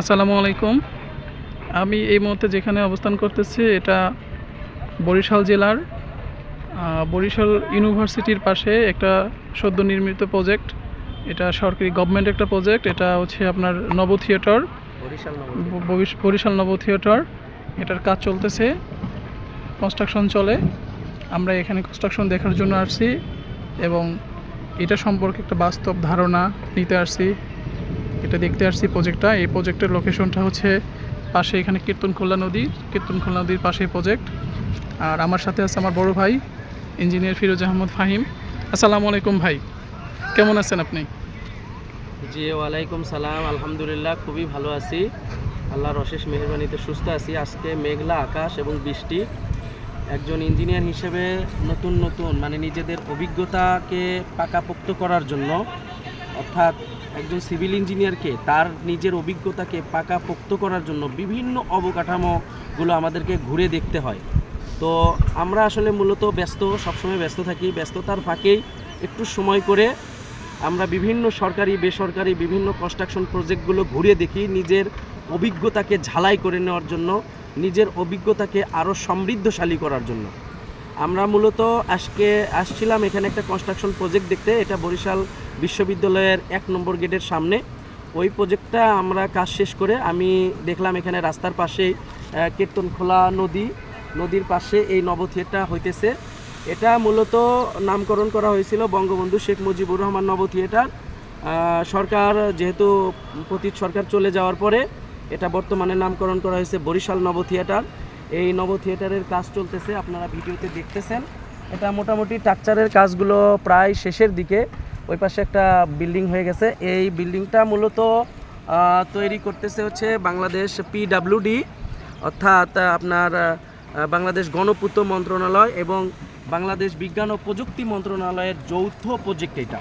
আসসালামু আলাইকুম। আমি এই মুহূর্তে যেখানে অবস্থান করতেছি এটা বরিশাল জেলার বরিশাল ইউনিভার্সিটির পাশে একটা সদ্য নির্মিত প্রজেক্ট। এটা সরকারি গভর্নমেন্ট একটা প্রজেক্ট এটা হচ্ছে আপনার নব থিয়েটার। বরিশাল নব থিয়েটার। এটার কাজ চলতেছে কনস্ট্রাকশন চলে। আমরা এখানে কনস্ট্রাকশন দেখার জন্য আসছি এবং এটা সম্পর্কে একটা বাস্তব ধারণা নিতে আসছি। এটা দেখতে আসছি প্রজেক্টটা এই প্রজেক্টের লোকেশনটা হচ্ছে পাশে এখানে কীর্তনখোলা নদী। কীর্তনখোলা নদীর পাশে প্রজেক্ট আর আমার সাথে আছে আমার বড় ভাই ইঞ্জিনিয়ার ফিরোজ আহমদ ফাহিম। আসসালামু আলাইকুম ভাই। কেমন আছেন আপনি? জি, ওয়ালাইকুম সালাম। আলহামদুলিল্লাহ, খুবই ভালো আছি। আল্লাহর অশেষ মেহরবানিতে সুস্থ আছি। আজকে মেঘলা আকাশ এবং বৃষ্টি। একজন ইঞ্জিনিয়ার হিসেবে নতুন নতুন মানে নিজেদের অভিজ্ঞতাকে পাকাপোক্ত করার জন্য অর্থাৎ একজন সিভিল ইঞ্জিনিয়ারকে তার নিজের অভিজ্ঞতাকে পাকা পোক্ত করার জন্য বিভিন্ন অবকাঠামোগুলো আমাদেরকে ঘুরে দেখতে হয়। তো আমরা আসলে মূলত ব্যস্ত, সবসময় ব্যস্ত থাকি। ব্যস্ততার ফাঁকেই একটু সময় করে আমরা বিভিন্ন সরকারি, বেসরকারি, বিভিন্ন কনস্ট্রাকশন প্রজেক্টগুলো ঘুরে দেখি নিজের অভিজ্ঞতাকে ঝালাই করে নেওয়ার জন্য, নিজের অভিজ্ঞতাকে আরও সমৃদ্ধশালী করার জন্য। আমরা মূলত আজকে আসছিলাম এখানে একটা কনস্ট্রাকশন প্রজেক্ট দেখতে, এটা বরিশাল বিশ্ববিদ্যালয়ের এক নম্বর গেটের সামনে। ওই প্রজেক্টটা আমরা কাজ শেষ করে আমি দেখলাম এখানে রাস্তার পাশেই কীর্তনখোলা নদী, নদীর পাশে এই নব থিয়েটার হইতেছে। এটা মূলত নামকরণ করা হয়েছিল বঙ্গবন্ধু শেখ মুজিবুর রহমান নব থিয়েটার সরকার যেহেতু পতীত সরকার চলে যাওয়ার পরে এটা বর্তমানে নামকরণ করা হয়েছে বরিশাল নব থিয়েটার এই নব থিয়েটারের কাজ চলতেছে, আপনারা ভিডিওতে দেখতেছেন। এটা মোটামুটি টাকচারের কাজগুলো প্রায় শেষের দিকে। ওই পাশে একটা বিল্ডিং হয়ে গেছে। এই বিল্ডিংটা মূলত তৈরি করতেছে হচ্ছে বাংলাদেশ পিডাব্লিউডি অর্থাৎ আপনার বাংলাদেশ গণপূর্ত মন্ত্রণালয় এবং বাংলাদেশ বিজ্ঞান ও প্রযুক্তি মন্ত্রণালয়ের যৌথ প্রজেক্ট এটা।